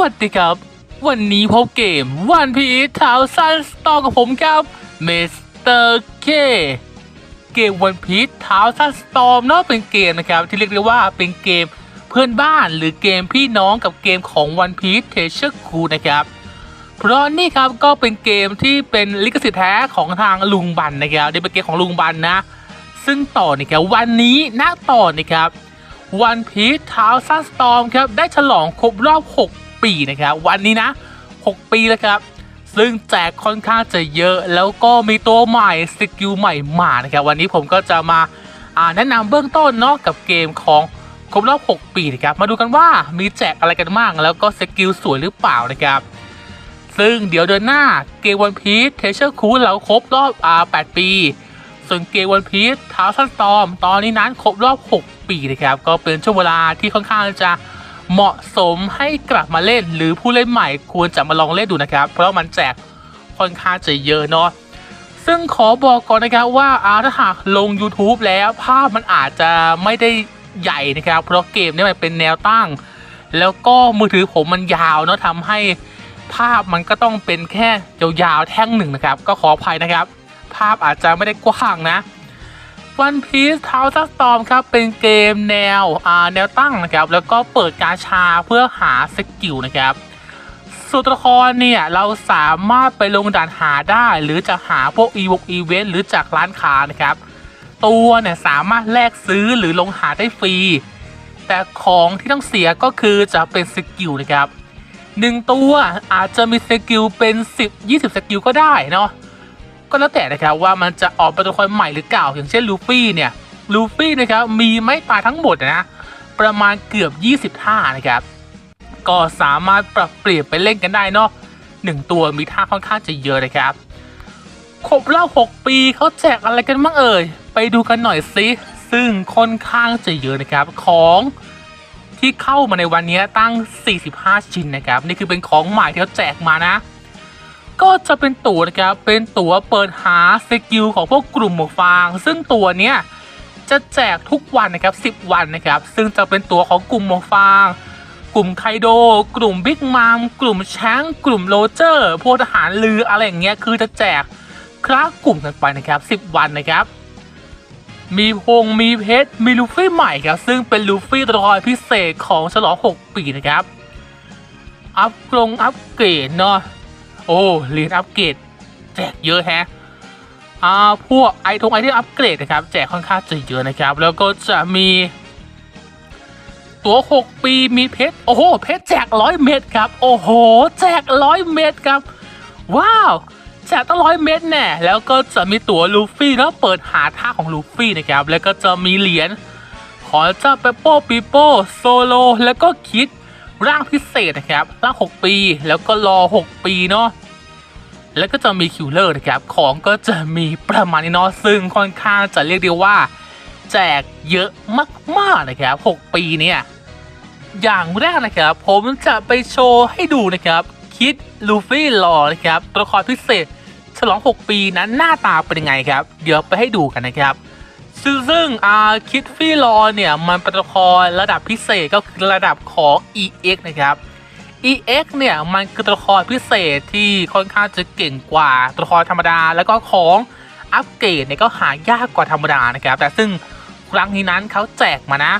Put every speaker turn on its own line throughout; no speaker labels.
วัสดีครับ วันนี้พบเกมวันพีทาวซันสตอกับผมครับเมสเตอร์เคเกมวันพีทาวซันสตอมเนาะเป็นเกมนะครับ ที่เรียกได้ว่าเป็นเกมเพื่อนบ้านหรือเกมพี่น้องกับเกมของวันพีทเทเชอร์คูนะครับ เพราะนี่ครับก็เป็นเกมที่เป็นลิขสิทธิ์แท้ของทางลุงบันนะครับเดี๋ยวเป็นเกมของลุงบันนะ ซึ่งต่อนี่ครับวันนี้ณต่อนี่ครับวันพีททาวซันสตอมครับได้ฉลองครบรอบ 6 ปีนะครับ วันนี้นะ 6 ปีแล้วครับ ซึ่งแจกค่อนข้างจะเยอะ แล้วก็มีตัวใหม่สกิลใหม่มานะครับ วันนี้ผมก็จะมาแนะนำเบื้องต้นเนาะกับเกมของครบรอบ 6 ปีนะครับ มาดูกันว่ามีแจกอะไรกันบ้างแล้วก็สกิลสวยหรือเปล่านะครับ ซึ่งเดี๋ยวเดือนหน้าเกมวันพีทเทเชอร์คูเราครบรอบอ่า8ปี ส่วนเกมวันพีชท้าวซันสตอมตอนนี้นั้นครบรอบ 6 ปีนะครับ ก็เป็นช่วงเวลาที่ค่อนข้างจะ เหมาะสมให้กลับมาเล่น หรือผู้เล่นใหม่ควรจะมาลองเล่นดูนะครับ เพราะมันแจกค่อนข้างจะเยอะเนาะซึ่งขอบอกก่อนนะครับว่าอาถ้าหากลง YouTube แล้วภาพมันอาจจะไม่ได้ใหญ่นะครับ เพราะเกมนี้มันเป็นแนวตั้ง แล้วก็มือถือผมมันยาวเนาะทำให้ภาพมันก็ต้องเป็นแค่ยาวๆแท่งหนึ่งนะครับ ก็ขออภัยนะครับ ภาพอาจจะไม่ได้กว้างนะ One Piece t o w e r Storm ครับเป็นเกมแนวอ่าแนวตั้งนะครับแล้วก็เปิดกาชาเพื่อหาสกิลนะครับส่วนตัวละครเนี่ยเราสามารถไปลงด่านหาได้ หรือจะหาพวกอีวกอีเวนต์หรือจากร้านค้านะครับ ตัวเนี่ยสามารถแลกซื้อหรือลงหาได้ฟรี แต่ของที่ต้องเสียก็คือจะเป็นสกิลนะครับหนึ่งตัวอาจจะมีสกิลเป็น 10 20 สกิลก็ได้เนาะ ก็แล้วแต่นะครับว่ามันจะออกเป็นตัวละครใหม่หรือเก่าอย่างเช่นลูฟี่เนี่ยลูฟี่นะครับมีไม่ตายทั้งหมดนะประมาณเกือบ 20 ท่านะครับก็สามารถปรับเปลี่ยนไปเล่นกันได้เนาะหนึ่งตัวมีท่าค่อนข้างจะเยอะนะครับครบรอบ6ปีเขาแจกอะไรกันบ้างเอ่ยไปดูกันหน่อยสิซึ่งค่อนข้างจะเยอะนะครับของที่เข้ามาในวันนี้ตั้ง 45 ชิ้นนะครับ นี่คือเป็นของใหม่ที่เขาแจกมานะ ก็จะเป็นตั๋วนะครับ เป็นตั๋วเปิดหาสกิลของพวกกลุ่มหมวกฟาง ซึ่งตั๋วเนี้ยจะแจกทุกวันนะครับ 10 วันนะครับ ซึ่งจะเป็นตั๋วของกลุ่มหมวกฟาง กลุ่มไคโด กลุ่มบิ๊กมามกลุ่มแชงกลุ่มโรเจอร์พวกทหารลืออะไรอย่างเงี้ย คือจะแจกคลากลุ่มกันไปนะครับ 10 วันนะครับมีพงมีเพชรมีลูฟี่ใหม่ครับ ซึ่งเป็นลูฟี่ตัวละครพิเศษของฉลอง 6 ปีนะครับ อัพกรงอัพเกรดเนาะ โอ้เหรียญอัปเกรดแจกเยอะแฮะอ่าพวกไอทงไอที่อัปเกรดนะครับแจกค่อนข้างจะเยอะนะครับ แล้วก็จะมีตัว 6 ปีมีเพชร โอ้โห เพชรแจกร้อยเม็ดครับ โอ้โห แจกร้อยเม็ดครับ ว้าว แจกตั้งร้อยเม็ดแน่ แล้วก็จะมีตั๋วลูฟี่แล้วเปิดหาท่าของลูฟี่นะครับ แล้วก็จะมีเหรียญ ขอเจ้าเปปโป้ปีโป้โซโล แล้วก็คิด ร่างพิเศษนะครับร่าง 6 ปี แล้วก็รอ 6 ปีเนาะแล้วก็จะมีคิวเลอร์นะครับของก็จะมีประมาณนี้เนาะซึ่งค่อนข้างจะเรียกได้ว่า แจกเยอะมากๆนะครับ 6 ปีเนี่ยอย่างแรกนะครับ ผมจะไปโชว์ให้ดูนะครับคิดลูฟี่รอนะครับตัวละครพิเศษ ฉลอง 6 ปีนั้นหน้าตาเป็นยังไงครับ เดี๋ยวไปให้ดูกันนะครับ ซึ่งซึ่งอาคิดฟี่รอเนี่ยมันเป็นตัวละครระดับพิเศษก็คือระดับของ EX นะครับ EX เนี่ยมันคือตัวละครพิเศษที่ค่อนข้างจะเก่งกว่าตัวละครธรรมดา แล้วก็ของอัปเกรดเนี่ยก็หายากกว่าธรรมดานะครับ แต่ซึ่งครั้งนี้นั้นเขาแจกมานะ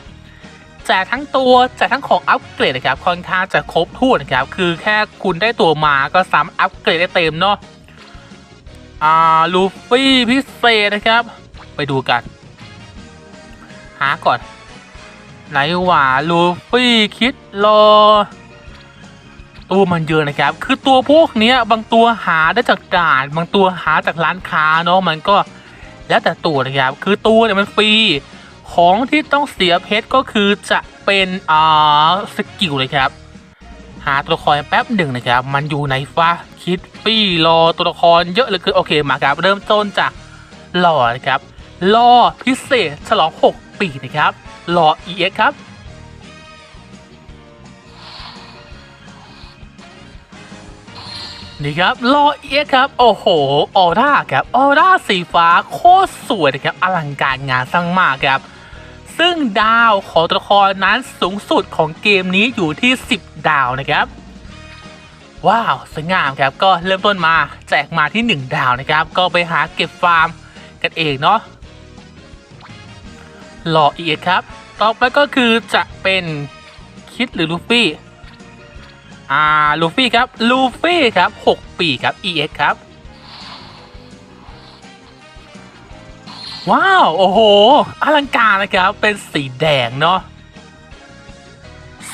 แจกทั้งตัวแจกทั้งของอัปเกรดนะครับค่อนข้างจะครบถ้วนนะครับคือแค่คุณได้ตัวมาก็สามารถอัปเกรดได้เต็มเนาะอ่าลูฟี่พิเศษนะครับ ไปดูกันาก่อน ไหนหว่าลูฟี่คิดรอ ตัวมันเยอะนะครับ คือตัวพวกเนี้ย บางตัวหาได้จากด่าน บางตัวหาจากร้านค้าเนาะมันก็แล้วแต่ตัวนะครับ คือตัวเนี่ยมันฟรี ของที่ต้องเสียเพชรก็คือจะเป็นอ่าสกิลเลยครับ หาตัวละครแป๊บหนึ่งนะครับ มันอยู่ในฟ้าคิดปี้รอตัวละครเยอะเลยคือโอเคมาครับ เริ่มต้นจากหล่อนะครับล่อพิเศษฉลอง 6 ปีนะครับหล่อ EX ครับนี่ครับรอเอ็กครับ โอ้โห ออร่าครับออร่าสีฟ้าโคตรสวยนะครับ อลังการงานสร้างมากครับ ซึ่งดาวของตัวละครนั้นสูงสุดของเกมนี้อยู่ที่ 10 ดาวนะครับ ว้าว สวยงามครับ ก็เริ่มต้นมาแจกมาที่ 1 ดาวนะครับ ก็ไปหาเก็บฟาร์มกันเองเนาะ รออีกครับ ต่อไปก็คือจะเป็นคิดหรือลูฟี่ อ่า ลูฟี่ครับ ลูฟี่ครับ 6 ปีครับ EX ครับ ว้าว โอ้โห อลังการนะครับ เป็นสีแดงเนาะ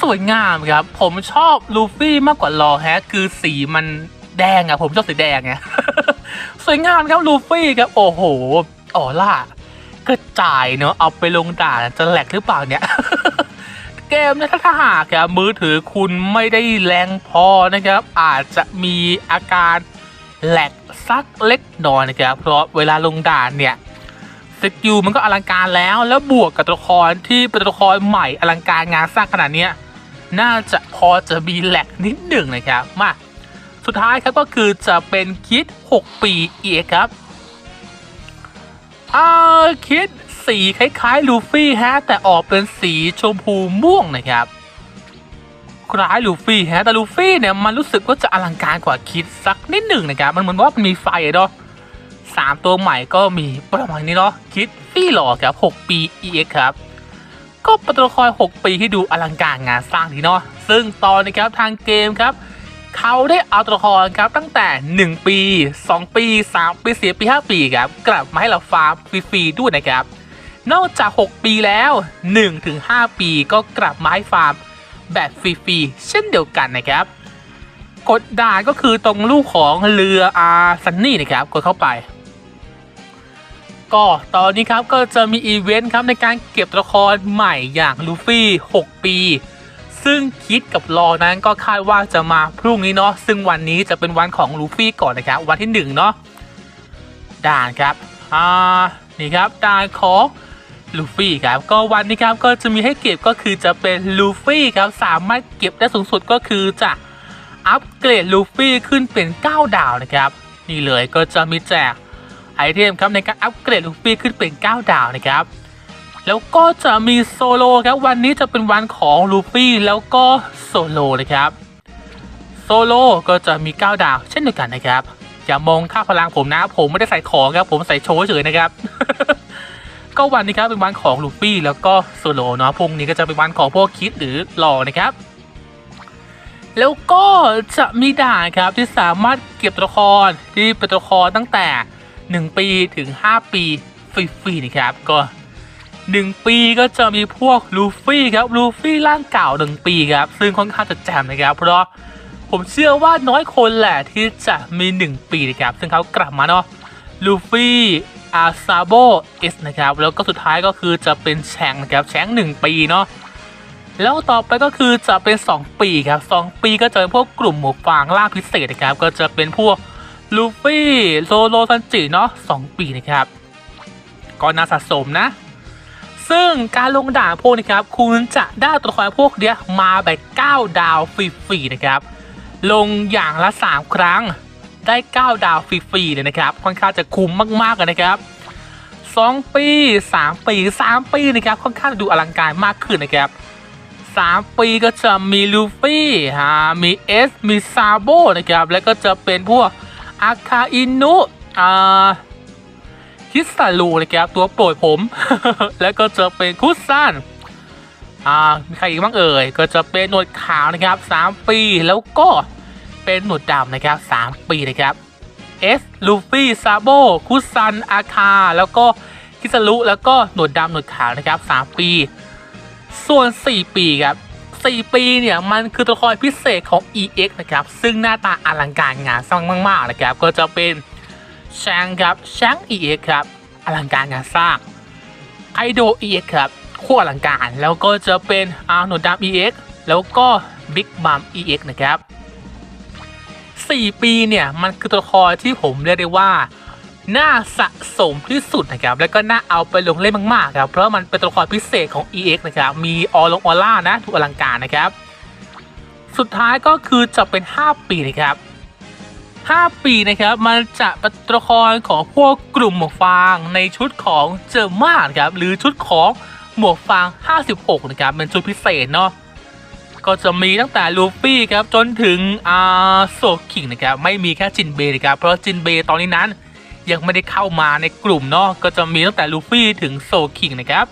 สวยงามครับ ผมชอบลูฟี่มากกว่าลอแฮะ คือสีมันแดงอะผมชอบสีแดงไง สวยงามครับลูฟี่ครับ โอ้โหออล่า กระจายเนาะเอาไปลงด่านจะแหลกหรือเปล่าเนี่ย เกมนยถ้าหากครับมือถือคุณไม่ได้แรงพอนะครับ อาจจะมีอาการแหลกสักเล็กน้อยนะครับ เพราะเวลาลงด่านเนี่ยสกิลมันก็อลังการแล้วแล้วบวกกับตัวละครที่เป็นตัวละครใหม่อลังการงานสร้างขนาดเนี้ยน่าจะพอจะมีแหลกนิดหนึ่งนะครับมาสุดท้ายครับก็คือจะเป็นคิด 6 ปีเอกครับ อ่าคิดสีคล้ายๆลูฟี่ฮะ แต่ออกเป็นสีชมพูม่วงนะครับ คล้ายลูฟี่ฮะ แต่ลูฟี่เนี่ยมันรู้สึกว่าจะอลังการกว่าคิดสักนิดหนึ่งนะครับ มันเหมือนว่ามันมีไฟเนาะสามตัวใหม่ก็มีประมาณนี้เนาะคิดฟี่หล่อครับ6ปี EX ครับ ก็เป็นตัวละคร6ปีที่ดูอลังการงานสร้างดีเนาะซึ่งตอนนี้ครับทางเกมครับ เขาได้เอาตัวละครครับตั้งแต่ 1 ปี 2 ปี 3 ปี 4 ปี 5 ปีครับกลับมาให้เราฟาร์มฟรีๆด้วยนะครับ นอกจาก 6 ปีแล้ว 1-5 ปีก็กลับมาให้ฟาร์มแบบฟรีๆเช่นเดียวกันนะครับ กดด่านก็คือตรงลูกของเรืออาซันนี่นะครับกดเข้าไป ก็ตอนนี้ครับก็จะมีอีเวนต์ครับในการเก็บตัวละครใหม่อย่างลูฟี่ 6 ปี ซึ่งคิดกับรอนั้นก็คาดว่าจะมาพรุ่งนี้เนาะซึ่งวันนี้จะเป็นวันของลูฟี่ก่อนนะครับวันที่1เนาะด่านครับอ่านี่ครับด่านของลูฟี่ครับก็วันนี้ครับก็จะมีให้เก็บก็คือจะเป็นลูฟี่ครับสามารถเก็บได้สูงสุดก็คือจะอัปเกรดลูฟี่ขึ้นเป็น 9 ดาวนะครับนี่เลยก็จะมีแจกไอเทมครับในการอัปเกรดลูฟี่ขึ้นเป็น 9 ดาวนะครับ แล้วก็จะมีโซโลครับวันนี้จะเป็นวันของลูฟี่แล้วก็โซโลนะครับโซโลก็จะมี 9 ดาว เช่นเดียวกันนะครับอย่ามองค่าพลังผมนะ ผมไม่ได้ใส่ของครับ ผมใส่โชว์เฉยนะครับ ก็วันนี้ครับเป็นวันของลูฟี่แล้วก็โซโลเนาะพรุ่งนี้ก็จะเป็นวันของพวกคิดหรือหลอนะครับ แล้วก็จะมีด่านครับที่สามารถเก็บตัวละครที่เป็นตัวละครตั้งแต่ 1 ปีถึง 5 ปีฟรีๆนะครับ ก็ 1ปีก็จะมีพวกลูฟี่ครับลูฟี่ร่างเก่า1ปีครับซึ่งค่อนข้างจะแจ่มนะครับ เพราะผมเชื่อว่าน้อยคนแหละที่จะมี 1 ปีนะครับ ซึ่งเขากลับมาเนาะลูฟี่อาซาโบเอสนะครับ แล้วก็สุดท้ายก็คือจะเป็นแชงนะครับแชง1 ปีเนาะแล้วต่อไปก็คือจะเป็น 2 ปีครับ 2 ปีก็จะเป็นพวกกลุ่มหมวกฟางล่าพิเศษนะครับ ก็จะเป็นพวกลูฟี่โซโลซันจิเนาะ2ปีนะครับ ก็น่าสะสมนะ ซึ่งการลงด่านพวกนี้ครับ คุณจะได้ตัวละครพวกเนี้ยมาแบบ9ดาวฟรีๆนะครับ ลงอย่างละ 3 ครั้งได้ 9 ดาวฟรีๆเลยนะครับ ค่อนข้างจะคุ้มมากๆเลยนะครับ 2 ปี 3 ปี 3 ปีนะครับ ค่อนข้างดูอลังการมากขึ้นนะครับ 3 ปีก็จะมีลูฟี่ฮะมีเอสมีซาโบนะครับ แล้วก็จะเป็นพวกอาคาอินุอ่า คิสาลูนะครับตัวโปรดผม แล้วก็จะเป็นคุซันอ่ามีใครอีกบ้างเอ่ยก็จะเป็นหนวดขาวนะครับ 3 ปีแล้วก็เป็นหนวดดำนะครับ 3 ปีนะครับเอสลูฟี่ซาโบคุซันอาคา แล้วก็คิสารุแล้วก็หนวดดำหนวดขาวนะครับ 3 ปี ส่วน 4 ปีครับ4 ปีเนี่ย มันคือตัวละครพิเศษของ EX นะครับ ซึ่งหน้าตาอลังการงานสร้างมาก ๆ นะครับ ก็จะเป็น แชงครับแชง EX ครับอลังการงานสร้างไคโด EX ครับขั้วอลังการแล้วก็จะเป็นอาร์โนดาม EX แล้วก็บิ๊กบัม EX นะครับ 4 ปีเนี่ยมันคือตัวละครที่ผมเรียกได้ว่าน่าสะสมที่สุดนะครับ แล้วก็น่าเอาไปลงเล่นมากๆครับ เพราะมันเป็นตัวละครพิเศษของ EX นะครับ มีออลงออร่านะถูกอลังการนะครับ สุดท้ายก็คือจะเป็น 5 ปีนะครับ 5 ปีนะครับ มันจะเป็นตัวละครของพวกกลุ่มหมวกฟางในชุดของเจอร์มานครับหรือชุดของหมวกฟาง 56 นะครับเป็นชุดพิเศษเนาะก็จะมีตั้งแต่ลูฟี่ครับจนถึงอาโซคิงนะครับไม่มีแค่จินเบย์นะครับเพราะจินเบย์ตอนนี้นั้นยังไม่ได้เข้ามาในกลุ่มเนาะก็จะมีตั้งแต่ลูฟี่ถึงโซคิงนะครับ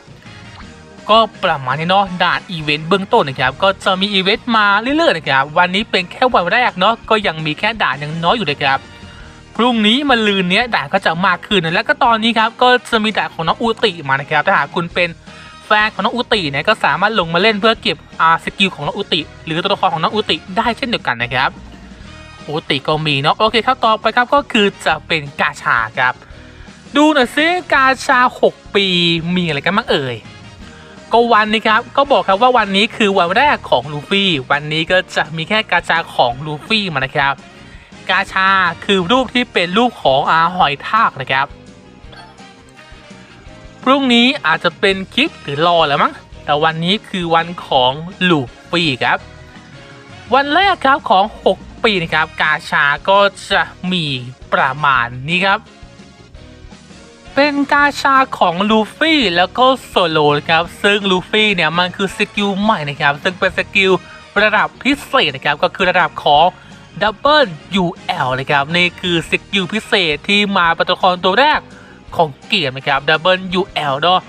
ก็ประมาณนี้เนาะด่านอีเวนต์เบื้องต้นนะครับก็จะมีอีเวนต์มาเรื่อยๆนะครับวันนี้เป็นแค่วันแรกเนาะก็ยังมีแค่ด่านยังน้อยอยู่นะครับพรุ่งนี้มาลืนเนี้ยด่านก็จะมากขึ้นแล้วก็ตอนนี้ครับก็จะมีด่านของน้องอูติมานะครับถ้าหากคุณเป็นแฟนของน้องอูติเนี่ยก็สามารถลงมาเล่นเพื่อเก็บอาสกิลของน้องอูติ หรือตัวละครของน้องอูติได้เช่นเดียวกันนะครับอูติก็มีเนาะโอเคครับต่อไปครับก็คือจะเป็นกาชาครับ ดูหน่อยซิกาชา 6 ปีมีอะไรกันบ้างเอ่ย ก็วันนี้ครับก็บอกครับว่าวันนี้คือวันแรกของลูฟี่ วันนี้ก็จะมีแค่กาชาของลูฟี่มานะครับ กาชาคือรูปที่เป็นรูปของอาหอยทากนะครับ พรุ่งนี้อาจจะเป็นคลิปหรือรอแล้วมั้งแต่วันนี้คือวันของลูฟี่ครับ วันแรกครับของ 6 ปีนะครับ กาชาก็จะมีประมาณนี้ครับ เป็นกาชาของลูฟี่แล้วก็โซโลนะครับซึ่งลูฟี่เนี่ยมันคือสกิลใหม่นะครับซึ่งเป็นสกิลระดับพิเศษนะครับก็คือระดับของ Double UL นะครับนี่คือสกิลพิเศษที่มาเป็นตัวละครตัวแรกของเกมนะครับ Double UL เนาะ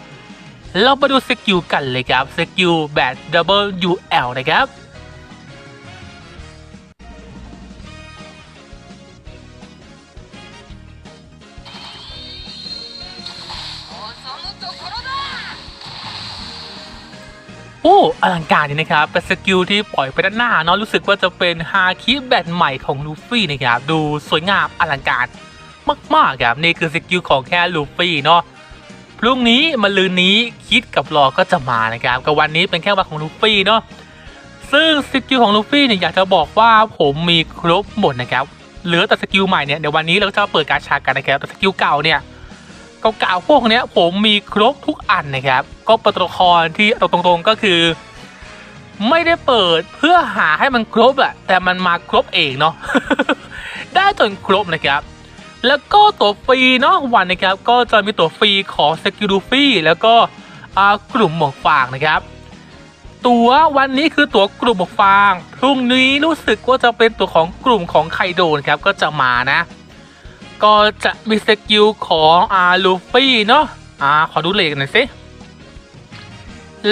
เรามาดูสกิลกันเลยครับสกิลแบบ Double UL นะครับ อ้ อลังการดีนะครับ เป็นสกิลที่ปล่อยไปด้านหน้าเนาะรู้สึกว่าจะเป็นฮาคิแบทใหม่ของลูฟี่นะครับดูสวยงามอลังการ มากๆครับนี่คือสกิลของแค่ลูฟี่เนาะพรุ่งนี้มาลืนนี้คิดกับรอก็จะมานะครับกับวันนี้เป็นแค่วันของลูฟี่เนาะซึ่งสกิลของลูฟี่เนี่ยอยากจะบอกว่าผมมีครบหมดนะครับเหลือแต่สกิลใหม่เนี่ยเดี๋ยววันนี้เราจะเปิดการชากันนะครับแต่สกิลเก่าเนี่ย เก่าๆพวกเนี้ยผมมีครบทุกอันนะครับ ก็เป็นตัวละครที่เอาตรงๆก็คือ ไม่ได้เปิดเพื่อหาให้มันครบอะแต่มันมาครบเองเนาะได้จนครบนะครับ แล้วก็ตัวฟรีเนาะวันนะครับ ก็จะมีตัวฟรีของสกิลูฟี่แล้วก็อ่ากลุ่มหมวกฟางนะครับ ตัววันนี้คือตัวกลุ่มหมวกฟางพรุ่งนี้รู้สึกว่าจะเป็นตัวของกลุ่มของไคโดนครับก็จะมานะ ก็จะมีสกิลของอาลูฟี่เนาะอ่าขอดูเลขหน่อยสิ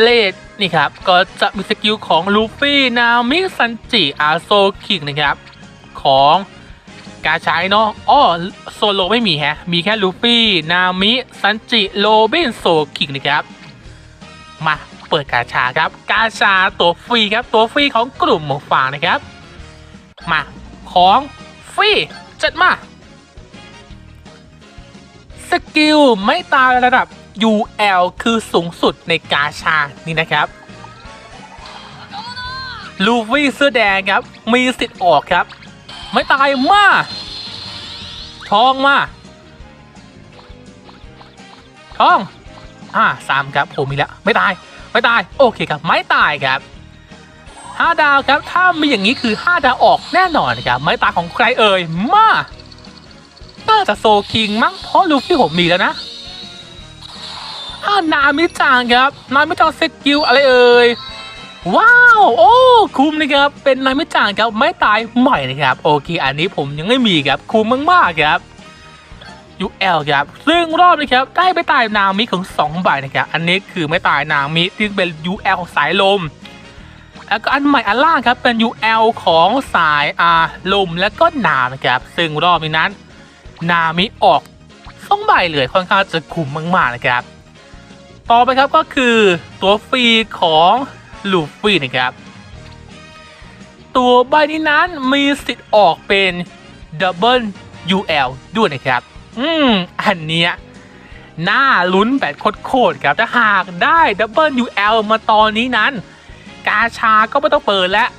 เลขนี่ครับ ก็จะมีสกิลของลูฟี่นามิซันจิอาโซคิงนะครับ ของกาใช้เนาะอ้อโซโลไม่มีแฮะ มีแค่ลูฟี่นามิซันจิโรบินโซคิงนะครับ มาเปิดกาชาครับ กาชาตัวฟรีครับ ตัวฟรีของกลุ่มหมวกฟางนะครับ มาของฟรีจัดมา กิลไม่ตายระดับ UL คือสูงสุดในกาชานี่นะครับลูฟี่เสื้อแดงครับ มีสิทธิ์ออกครับ ไม่ตายมาทองมาทองอ่าสามครับผมมีแล้วไม่ตายไม่ตายโอเคครับ ไม่ตายครับห้าดาวครับ ถ้ามีอย่างนี้คือห้าดาวออกแน่นอนครับ ไม่ตายของใครเอ่ยมา น่าจะโซคิงมั้งเพราะลูฟี่ผมมีแล้วนะอ่านามิจังครับ นามิจังสกิลอะไรเอ่ยว้าว โอ้ คุ้มนะครับ เป็นนามิจังครับไม่ตายใหม่นะครับ โอเค อันนี้ผมยังไม่มีครับ คุ้มมากๆครับ UL ครับ ซึ่งรอบนี้ครับได้ไปตายนามิของ2ใบนะครับ อันนี้คือไม่ตายนามิที่เป็น UL ของสายลม แล้วก็อันใหม่อันล่างครับเป็น UL ของสายอาลมและก็น้ำนะครับ ซึ่งรอบนี้นั้น นามิออกสองใบเลยค่อนข้างจะคุ้มมากๆนะครับ ต่อไปครับก็คือตัวฟรีของลูฟี่นะครับ ตัวใบนี้นั้นมีสิทธิ์ออกเป็น Double UL ด้วยนะครับ อืม อันเนี้ยน่าลุ้นแบบโคตรๆครับถ้าหากได้ Double UL มาตอนนี้นั้น กาชาก็ไม่ต้องเปิดแล้ว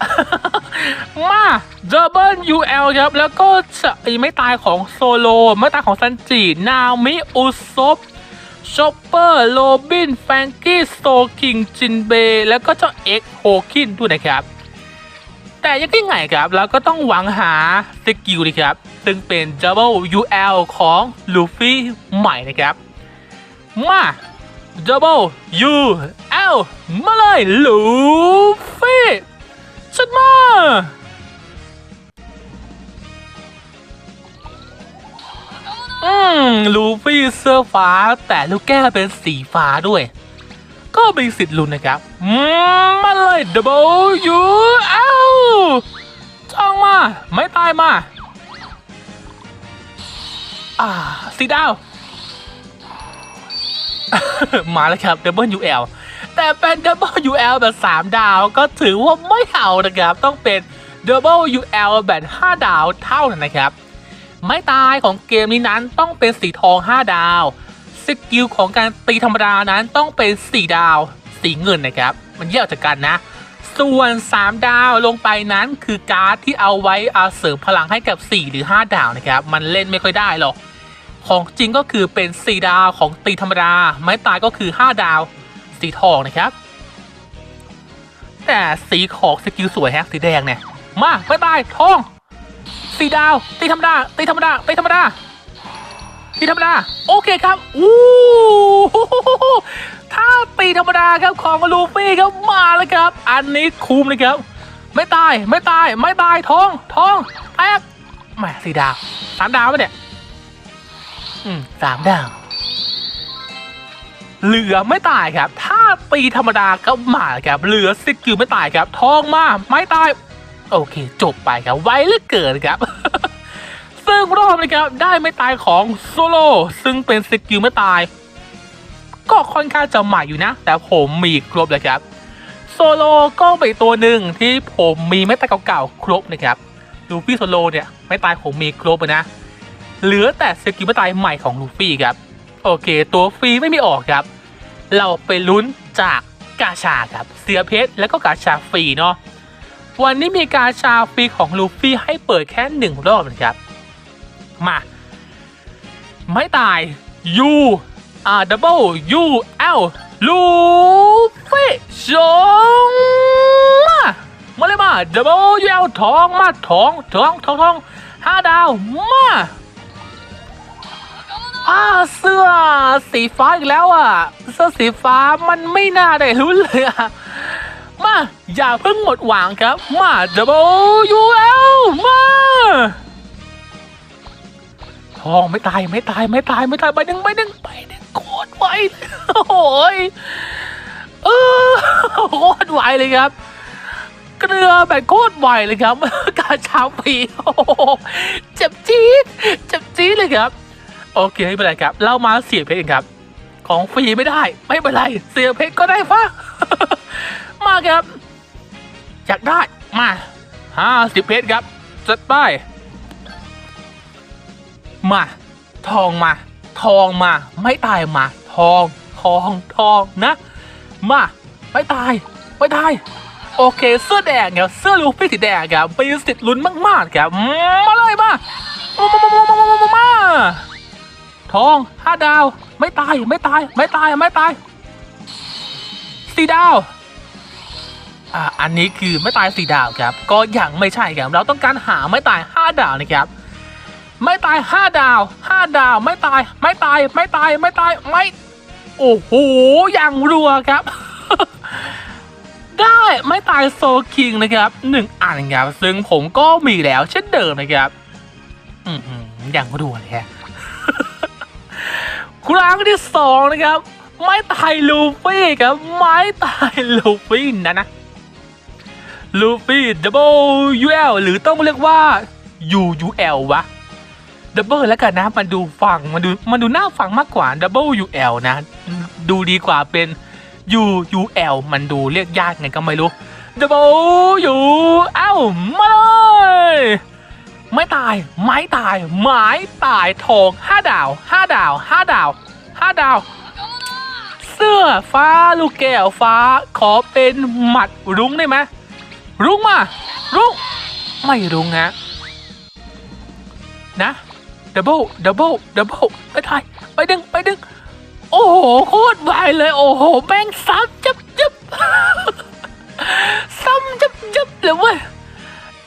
มา Double UL ครับ แล้วก็จะไม่ตายของโซโล ไม่ตายของซันจิ นามิ อุซบชอปเปอร์ โรบิน แฟงกี้ โซคิง จินเบ แล้วก็เจ้าเอ็กโฮคินด้วยนะครับ แต่ยังไงครับเราก็ต้องหวังหาสกิลนะครับ ซึ่งเป็น Double UL ของลูฟี่ใหม่นะครับ มา Double UL มาเลยลูฟี่ฉันมาอืมลูฟี่เสื้อฟ้าแต่ลูกแก้วเป็นสีฟ้าด้วย ก็มีสิทธิ์ลุ้นนะครับมาเลยดับเบิลยูเอ้าจ้องมา ไม่ตายมา อ่าสีดาว มาแล้วครับ WL แต่เป็น WL แบบ 3 ดาวก็ถือว่าไม่เอานะครับ ต้องเป็น WL แบบ 5 ดาวเท่านั้นนะครับ ไม่ตายของเกมนี้นั้นต้องเป็นสีทอง 5 ดาว สกิลของการตีธรรมดานั้นต้องเป็น 4 ดาว สีเงินนะครับ มันแยกจากกันนะ ส่วน 3 ดาวลงไปนั้นคือการ์ดที่เอาไว้เอาเสริมพลังให้กับ 4 หรือ 5 ดาวนะครับ มันเล่นไม่ค่อยได้หรอก ของจริงก็คือเป็น 4 ดาวของตีธรรมดา ไม้ตายก็คือ 5 ดาว สีทองนะครับ แต่สีของสกิลสวยแฮะสีแดงเนี่ย มาไม่ตายทองสีดาว ตีธรรมดา ตีธรรมดา ตีธรรมดา ตีธรรมดา โอเคครับอู้หูถ้าตีธรรมดาครับของลูฟี่ครับมาแล้วครับ อันนี้คุ้มเลยครับ ไม่ตาย ไม่ตาย ไม่ตาย ทอง ทองแตกแหมสีดาวสามดาวไปะเนี่ย สามดาว เหลือไม่ตายครับ ถ้าตีธรรมดาก็มาครับ เหลือสกิลไม่ตายครับทองมาไม่ตาย โอเค จบไปครับ ไวเหลือเกินครับซึ่งรอบนี้ครับได้ไม่ตายของโซโลซึ่งเป็นสกิลไม่ตาย ก็ค่อนข้างจะใหม่อยู่นะ แต่ผมมีครบเลยครับโซโลก็เป็นตัวหนึ่งที่ผมมีไม่ตายเก่าๆครบนะครับลูฟี่โซโลเนี่ยไม่ตายผมมีครบเลยนะ เหลือแต่สกิลไม่ตายใหม่ของลูฟี่ครับ โอเค ตัวฟรีไม่มีออกครับ เราไปลุ้นจากกาชาครับเสียเพชรแล้วก็กาชาฟรีเนาะวันนี้มีกาชาฟรีของลูฟี่ให้เปิดแค่หนึ่งรอบนะครับ มา ไม่ตาย U double U L ลูฟี่ชงมามาเลยมา double U L ทองมาทองทองทองทองห้าดาวมา อาเสื้อสีฟ้าอีกแล้วอะ เสื้อสีฟ้ามันไม่น่าได้ลุ้นเลยอะมา อย่าเพิ่งหมดหวังครับ มา W U L มาทองไม่ตายไม่ตายไม่ตายไม่ตายไปหนึ่งไปหนึ่งไปหนึ่งโคตรไวโอ้ยเออโคตรไวเลยครับ เกลือแบบโคตรไวเลยครับ การชาฟีโอ้เจ็บจี๊ดเจ็บจี๊ดเลยครับ โอเคไม่เป็นไรครับ เรามาเสียเพชรครับ ของฟรีไม่ได้ไม่เป็นไร เสียเพชรก็ได้ฟ้ามาครับอยากได้มาห้าสิบเพชรครับจัดไปมา ทองมา ทองมา ไม่ตายมา ทอง ทอง ทองนะ มา ไม่ตาย ไม่ตาย โอเค เสื้อแดงครับ เสื้อลูฟี่สีแดงครับไป็นสิทธิ์ลุ้นมาก ๆ ครับ มาเลยมา มามามามามามา ทองห้าดาว ไม่ตายไม่ตาย ไม่ตายไม่ตายสี่ดาว อ่าอันนี้คือไม่ตายสี่ดาวครับ ก็ยังไม่ใช่ครับ เราต้องการหาไม่ตายห้าดาวนะครับ ไม่ตายห้าดาวห้าดาว ไม่ตาย ไม่ตาย ไม่ตาย ไม่ตายไม่โอ้โหอย่างรัวครับ ได้ไม่ตายโซคิงนะครับหนึ่งอันครับ ซึ่งผมก็มีแล้วเช่นเดิมนะครับ อืมอย่างรัวเลยฮะ ครั้งที่สองนะครับไม้ตายลูฟี่ครับไม้ตายลูฟี่นะนะลูฟี่ WUL หรือต้องเรียกว่า UUL วะดับเบิลแล้วกันนะมันดูฟังมันดูมันดูน่าฟังมากกว่า WUL นะ ดูดีกว่าเป็น UUL มันดูเรียกยากไงก็ไม่รู้ WUL มาเลย ไม่ตาย ไม้ตาย ไม้ตายทองห้าดาวห้าดาวห้าดาวห้าดาว เสื้อฟ้าลูกแก้วฟ้าขอเป็นหมัดรุ้งได้ไหมรุ้งมารุ้งไม่รุ้งฮะนะดับเบิลดับเบิลดับเบิลไปถ่ายไปดึงไปดึง โอ้โห โคตรไวเลย โอ้โหแม่งซ้ำจับจับซ้ำจับจับเลยเว้ย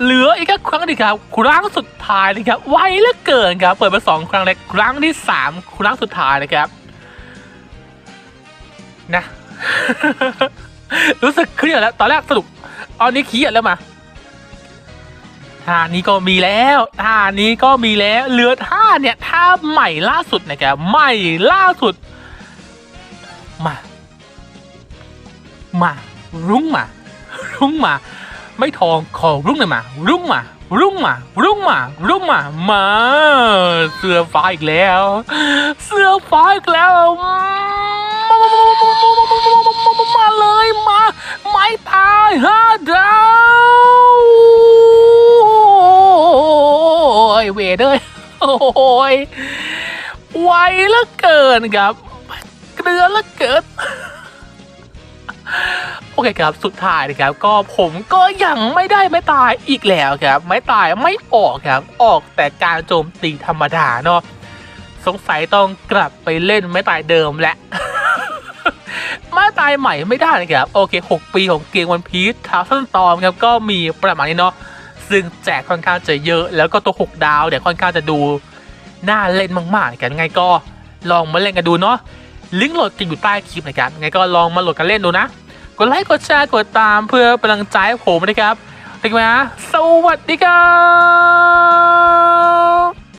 เหลืออีกแค่ครั้งเดียวครับ ครั้งสุดท้ายนะครับ ไวเหลือเกินครับ เปิดมาสองครั้งเลยครั้งที่สามครั้งสุดท้ายนะครับ นะ รู้สึกเครียดแล้ว ตอนแรกสรุปตอนนี้เครียดแล้วมาท่านี้ก็มีแล้วท่านี้ก็มีแล้วเหลือท่าเนี่ยท่าใหม่ล่าสุดนะครับใหม่ล่าสุด มา มา รุ่งมา รุ่งมา ไม่ทองขอรุ่งหน่อยมา รุ่งมา รุ่งมา รุ่งมา รุ่งมา มา เสื้อฟ้าอีกแล้ว เสื้อฟ้าอีกแล้วมาเลยมา ไม่ตายห้าดาวโอ้ยเวเดอร์โอ้ยไวเหลือเกินครับ เกลือเหลือเกิน อเคครับสุดท้ายนะครับก็ผมก็ยังไม่ได้ไม่ตายอีกแล้วครับ ไม่ตายไม่ออกครับออกแต่การโจมตีธรรมดาเนาะสงสัยต้องกลับไปเล่นไม่ตายเดิมแหละไม่ตายใหม่ไม่ได้นะครับ โอเค 6 ปีของเกมวันพีชทาวซันตอมครับก็มีประมาณนี้เนาะซึ่งแจกค่อนข้างจะเยอะ แล้วก็ตัว 6 ดาวเดี๋ยวค่อนข้างจะดูน่าเล่นมากๆนะครับยังไงก็ลองมาเล่นกันดูเนาะลิงก์โหลดจะอยู่ใต้คลิปนะครับยังไงก็ลองมาโหลดกันเล่นดูนะ กดไลค์กดแชร์กดตามเพื่อเป็นกำลังใจให้ผมนะครับถึงไหมฮะสวัสดีครับ